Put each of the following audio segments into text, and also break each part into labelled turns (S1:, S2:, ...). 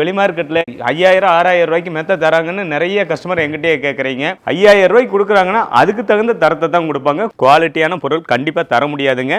S1: வெளி மார்க்கெட்டில் ஐயாயிரம் ஆறாயிரம் ரூபாய்க்கு மெத்த தராங்கன்னு நிறைய கஸ்டமர் எங்கிட்டே கேட்குறீங்க ஐயாயிரம் ரூபாய்க்கு கொடுக்குறாங்கன்னா அதுக்கு தகுந்த தரத்தை தான் கொடுப்பாங்க. குவாலிட்டியான பொருள் கண்டிப்பாக தர முடியாதுங்க.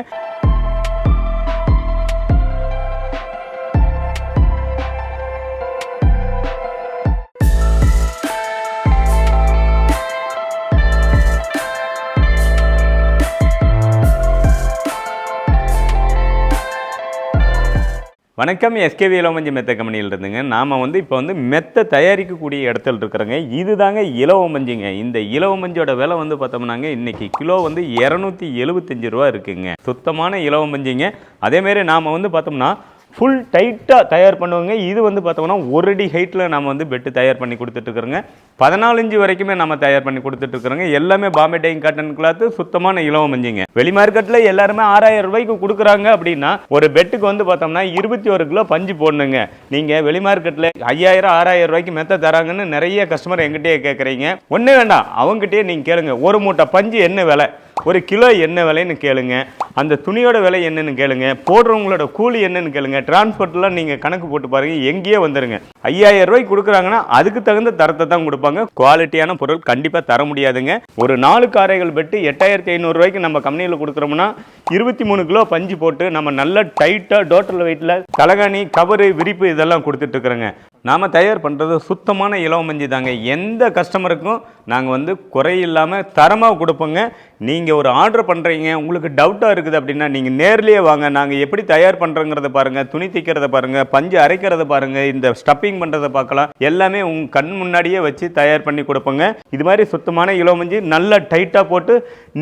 S1: வணக்கம். எஸ்கேவி இளவஞ்சி மெத்த கம்பெனியில் இருந்துங்க. நாம் வந்து இப்போ வந்து மெத்த தயாரிக்கக்கூடிய இடத்துல இருக்கிறோங்க. இதுதாங்க இளவமஞ்சிங்க. இந்த இலவமஞ்சியோட விலை வந்து பார்த்தோம்னாங்க இன்னைக்கு கிலோ வந்து இரநூத்தி எழுபத்தஞ்சு ரூபா இருக்குங்க. சுத்தமான இளவமஞ்சிங்க. அதேமாரி நாம் வந்து பார்த்தோம்னா ஃபுல் டைட்டாக தயார் பண்ணுவோங்க. இது வந்து பார்த்தோம்னா ஒரு அடி ஹைட்டில் நம்ம வந்து பெட்டு தயார் பண்ணி கொடுத்துட்ருக்குறோங்க பதினாலஞ்சு வரைக்குமே நம்ம தயார் பண்ணி கொடுத்துட்ருக்குறோங்க எல்லாமே பாம்பே டைங் காட்டன் கிளாத்து சுத்தமான இலவ மஞ்சிங்க. வெளி மார்க்கெட்டில் எல்லாருமே ஆறாயிரம் ரூபாய்க்கு கொடுக்குறாங்க அப்படின்னா ஒரு பெட்டுக்கு வந்து பார்த்தோம்னா இருபத்தி ஒரு கிலோ பஞ்சு போடணுங்க. நீங்கள் வெளி மார்க்கெட்டில் ஐயாயிரம் ஆறாயிரம் ரூபாய்க்கு மெத்த தராங்கன்னு நிறைய கஸ்டமர் எங்கிட்டே கேட்குறீங்க ஒன்றே வேண்டாம் அவங்ககிட்டயே நீங்கள் கேளுங்க. ஒரு மூட்டை பஞ்சு என்ன விலை? ஒரு கிலோ என்ன விலைன்னு கேளுங்க. அந்த துணியோட விலை என்னன்னு கேளுங்க. போடுறவங்களோட கூலி என்னன்னு கேளுங்க. டிரான்ஸ்போர்ட்லாம் நீங்கள் கணக்கு போட்டு பாருங்க. எங்கேயே வந்துருங்க. ஐயாயிரம் ரூபாய்க்கு கொடுக்குறாங்கன்னா அதுக்கு தகுந்த தரத்தை தான் கொடுப்பாங்க. குவாலிட்டியான பொருள் கண்டிப்பாக தர முடியாதுங்க. ஒரு நாலு காரைகள் பெட்டு எட்டாயிரத்தி ஐநூறுரூவாய்க்கு நம்ம கம்பெனியில் கொடுக்குறோம்னா இருபத்தி மூணு கிலோ பஞ்சு போட்டு நம்ம நல்ல டைட்டாக டோட்டல் வெயிட்டில் தலகாணி கவரு விரிப்பு இதெல்லாம் கொடுத்துட்டு இருக்கிறோங்க. நாம் தயார் பண்ணுறது சுத்தமான இலவமஞ்சி தாங்க. எந்த கஸ்டமருக்கும் நாங்கள் வந்து குறையில்லாமல் தரமாக கொடுப்போங்க. நீங்கள் ஒரு ஆர்டர் பண்ணுறீங்க உங்களுக்கு டவுட்டாக இருக்குது அப்படின்னா நீங்கள் நேர்லேயே வாங்க. நாங்கள் எப்படி தயார் பண்ணுறோங்கிறத பாருங்கள் துணி தைக்கிறத பாருங்கள் பஞ்சு அரைக்கிறத பாருங்கள் இந்த ஸ்டப்பிங் பண்ணுறத பார்க்கலாம். எல்லாமே உங்கள் கண் முன்னாடியே வச்சு தயார் பண்ணி கொடுப்போங்க. இது மாதிரி சுத்தமான இலவமஞ்சி நல்லா டைட்டாக போட்டு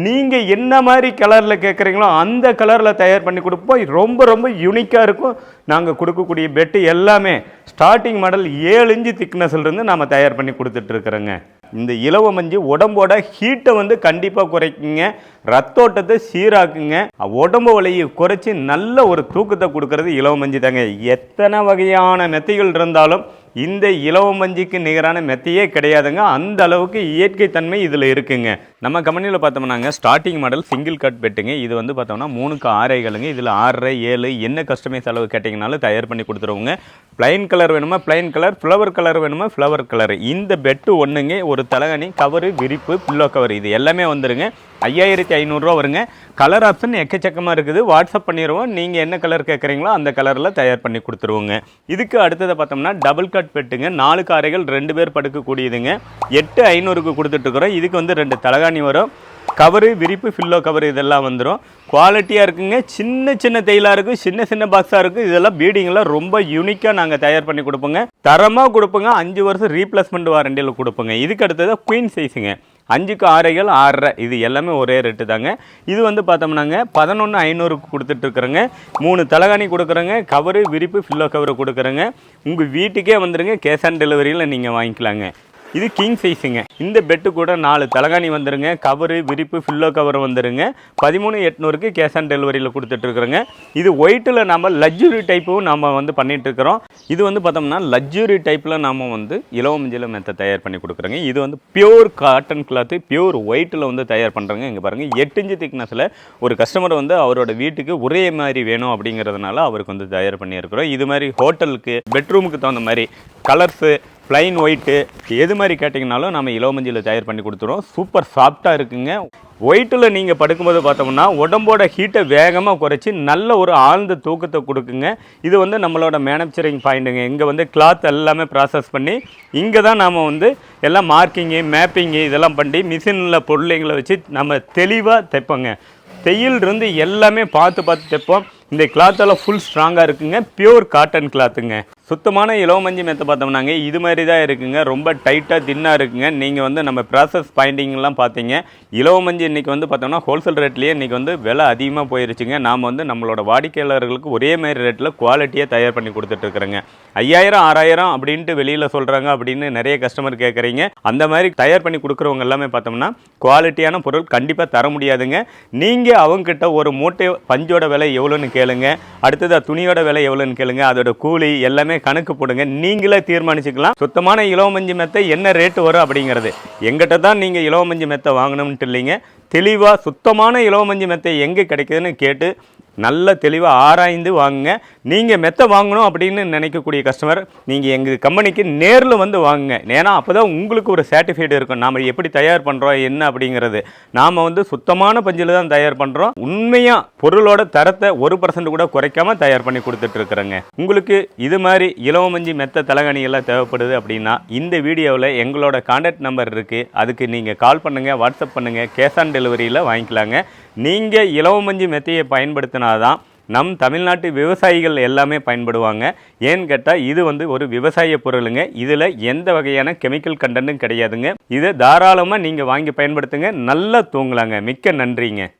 S1: நீங்கள் என்ன மாதிரி கலரில் கேட்குறீங்களோ அந்த கலரில் தயார் பண்ணி கொடுப்போம். ரொம்ப ரொம்ப யூனிக்காக இருக்கும். நாங்கள் கொடுக்கக்கூடிய பெட்டு எல்லாமே ஸ்டார்டிங் மாடல் ஏழு இன்ச்சு திக்னஸ்லேருந்து நாம் தயார் பண்ணி கொடுத்துட்ருக்குறோங்க இந்த இலவ மஞ்சு உடம்போட ஹீட்டை வந்து கண்டிப்பாக குறைக்குங்க. ரத்தோட்டத்தை சீராக்குங்க. உடம்பு வலையை குறைச்சி நல்ல ஒரு தூக்கத்தை கொடுக்கறது இலவ மஞ்சு தாங்க. எத்தனை வகையான மெத்தைகள் இருந்தாலும் இந்த இலவ மஞ்சிக்கு நிகரான மெத்தையே கிடையாதுங்க. அந்த அளவுக்கு இயற்கை தன்மை இதில் இருக்குங்க. நம்ம கம்பெனியில் பார்த்தோம்னாங்க ஸ்டார்டிங் மாடல் சிங்கிள் கட் பெட்டுங்க இது வந்து பார்த்தோம்னா மூணுக்கு ஆறைகளுங்க இதில் ஆறரை ஏழு என்ன கஸ்டமைஸ் அளவு கேட்டிங்கனாலும் தயார் பண்ணி கொடுத்துருவோங்க. பிளைன் கலர் வேணுமா? பிளைன் கலர் ஃப்ளவர் கலர் வேணுமா? ஃப்ளவர் கலர் இந்த பெட்டு ஒன்றுங்க ஒரு தலகணி கவரு விரிப்பு பில்லோ கவர் இது எல்லாமே வந்துருங்க. ஐயாயிரத்தி ஐநூறுரூவா வருங்க. கலர் ஆப்ஷன் எக்கச்சக்கமாக இருக்குது. வாட்ஸ்அப் பண்ணிடுவோம் நீங்கள் என்ன கலர் கேட்குறீங்களோ அந்த கலரில் தயார் பண்ணி கொடுத்துருவோங்க. இதுக்கு அடுத்ததை பார்த்தோம்னா டபுள் கட் பெட்டுங்க. நாலு காரைகள் ரெண்டு பேர் படுக்கக்கூடியதுங்க. எட்டு ஐநூறுக்கு கொடுத்துட்ருக்குறோம். இதுக்கு வந்து ரெண்டு தலகாணி வரும். கவரு விரிப்பு ஃபில்லோ கவர் இதெல்லாம் வந்துடும் குவாலிட்டியாக இருக்குங்க. சின்ன சின்ன தைலாக இருக்குது சின்ன சின்ன பாக்ஸாக இருக்குது இதெல்லாம் பீடிங்கெல்லாம் ரொம்ப யூனிக்காக நாங்கள் தயார் பண்ணி கொடுப்போங்க. தரமாக கொடுப்போங்க. அஞ்சு வருஷம் ரீப்ளேஸ்மெண்ட் வாரண்டியில் கொடுப்போங்க. இதுக்கு அடுத்தது குயின் சைஸுங்க அஞ்சுக்கு ஆறைகள் ஆறரை. இது எல்லாமே ஒரே ரேட்டு தாங்க. இது வந்து பார்த்தோம்னாங்க பதினொன்று ஐநூறுக்கு கொடுத்துட்ருக்குறேங்க. மூணு தலகாணி கொடுக்குறேங்க. கவரு விரிப்பு ஃபில்லோ கவரு கொடுக்குறேங்க. உங்கள் வீட்டுக்கே வந்துடுங்க கேஷ் ஆன் டெலிவரியில் நீங்கள் வாங்கிக்கலாங்க. இது கிங் சைஸுங்க இந்த பெட்டு கூட நாலு தலகாணி வந்துருங்க. கவரு விரிப்பு ஃபில்லோ கவர் வந்துருங்க. பதிமூணு எட்நூறுக்கு கேஷ் ஆன் டெலிவரியில் கொடுத்துட்ருக்குறோங்க. இது ஒயிட்டில் நம்ம லக்ஸுரி டைப்பும் நம்ம வந்து பண்ணிகிட்ருக்குறோம் இது வந்து பார்த்தோம்னா லக்ஸுரி டைப்பில் நம்ம வந்து இலவமஞ்சில மெத்தை தயார் பண்ணி கொடுக்குறோங்க. இது வந்து பியூர் காட்டன் கிளாத்து பியூர் ஒயிட்டில் வந்து தயார் பண்ணுறோங்க இங்கே பாருங்கள் எட்டு இன்ச்சு திக்னஸில் ஒரு கஸ்டமர் வந்து அவரோட வீட்டுக்கு ஒரே மாதிரி வேணும் அப்படிங்கிறதுனால அவருக்கு வந்து தயார் பண்ணியிருக்கிறோம். இது மாதிரி ஹோட்டலுக்கு பெட்ரூமுக்கு தகுந்த மாதிரி கலர்ஸு ப்ளைன் ஒயிட்டு எது மாதிரி கேட்டிங்கனாலும் நம்ம இலவமஞ்சியில் தயார் பண்ணி கொடுத்துருவோம். சூப்பர் சாஃப்டாக இருக்குங்க. ஒயிட்டில் நீங்கள் படுக்கும்போது பார்த்தோம்னா உடம்போட ஹீட்டை வேகமாக குறைச்சி நல்ல ஒரு ஆழ்ந்த தூக்கத்தை கொடுக்குங்க. இது வந்து நம்மளோட மேனுஃபேக்சரிங் பாயிண்ட்டுங்க இங்கே வந்து கிளாத் எல்லாமே ப்ராசஸ் பண்ணி இங்கே தான் நாம் வந்து எல்லாம் மார்க்கிங்கு மேப்பிங்கு இதெல்லாம் பண்ணி மிஷினில் பொருளைங்களை வச்சு நம்ம தெளிவாக தைப்போங்க. தையல் இருந்து எல்லாமே பார்த்து பார்த்து தைப்போம். இந்த கிளாத்தெல்லாம் ஃபுல் ஸ்ட்ராங்காக இருக்குங்க. பியூர் காட்டன் கிளாத்துங்க சுத்தமான இலவமஞ்சி மெத்தை பார்த்தோம்னாங்க. இது மாதிரி தான் இருக்குங்க. ரொம்ப டைட்டாக தின்னாக இருக்குங்க. நீங்கள் வந்து நம்ம ப்ராசஸ் பாயிண்டிங்லாம் பார்த்தீங்க. இலவமஞ்சி இன்றைக்கி வந்து பார்த்தோம்னா ஹோல்சேல் ரேட்லேயே இன்றைக்கி வந்து விலை அதிகமாக போயிருச்சுங்க. நாம் வந்து நம்மளோட வாடிக்கையாளர்களுக்கு ஒரே மாதிரி ரேட்டில் குவாலிட்டியாக தயார் பண்ணி கொடுத்துட்ருக்குறேங்க ஐயாயிரம் ஆறாயிரம் அப்படின்ட்டு வெளியில் சொல்கிறாங்க அப்படின்னு நிறைய கஸ்டமர் கேட்குறீங்க அந்த மாதிரி தயார் பண்ணி கொடுக்குறவங்க எல்லாமே பார்த்தோம்னா குவாலிட்டியான பொருள் கண்டிப்பாக தர முடியாதுங்க. நீங்கள் அவங்கக்கிட்ட ஒரு மூட்டை பஞ்சோட விலை எவ்வளோன்னு கேளுங்க. அடுத்தது துணியோட விலை எவ்வளோன்னு கேளுங்க. அதோட கூலி எல்லாமே கணக்கு போடுங்க. நீங்களே தீர்மானிச்சுக்கலாம். சுத்தமான இலவமஞ்சி மெத்தை என்ன ரேட்டு வரும் அப்படிங்கிறது. எங்கிட்ட தான் நீங்கள் இலவமஞ்சி மெத்தை வாங்கணும்ட்டு இல்லைங்க. தெளிவாக சுத்தமான இலவமஞ்சி மெத்தை எங்கே கிடைக்குதுன்னு கேட்டு நல்ல தெளிவாக ஆராய்ந்து வாங்குங்க. நீங்கள் மெத்தை வாங்கணும் அப்படின்னு நினைக்கக்கூடிய கஸ்டமர் நீங்கள் எங்கள் கம்பெனிக்கு நேரில் வந்து வாங்குங்க. ஏன்னா அப்போ தான் உங்களுக்கு ஒரு சாட்டிஸ்ஃபைடு இருக்கும். நாம் எப்படி தயார் பண்ணுறோம் என்ன அப்படிங்கிறது. நாம் வந்து சுத்தமான பஞ்சில் தான் தயார் பண்ணுறோம் உண்மையாக பொருளோட தரத்தை ஒரு பர்சன்ட் கூட குறைக்காமல் தயார் பண்ணி கொடுத்துட்ருக்குறேங்க உங்களுக்கு இது மாதிரி இலவமஞ்சி மெத்த தலகாணி தேவைப்படுது அப்படின்னா இந்த வீடியோவில் எங்களோட கான்டாக்ட் நம்பர் இருக்குது அதுக்கு நீங்கள் கால் பண்ணுங்கள் வாட்ஸ்அப் பண்ணுங்கள் கேஷ் ஆன் டெலிவரியில் வாங்கிக்கலாங்க. நீங்கள் இலவமஞ்சி மெத்தையை பயன்படுத்தினா தான் நம் தமிழ்நாட்டு விவசாயிகள் எல்லாமே பயன்படுவாங்க. ஏன்னு கேட்டால் இது வந்து ஒரு விவசாய பொருளுங்க. இதில் எந்த வகையான கெமிக்கல் கண்டனும் கிடையாதுங்க. இதை தாராளமாக நீங்கள் வாங்கி பயன்படுத்துங்க. நல்லா தூங்கலாங்க. மிக்க நன்றிங்க.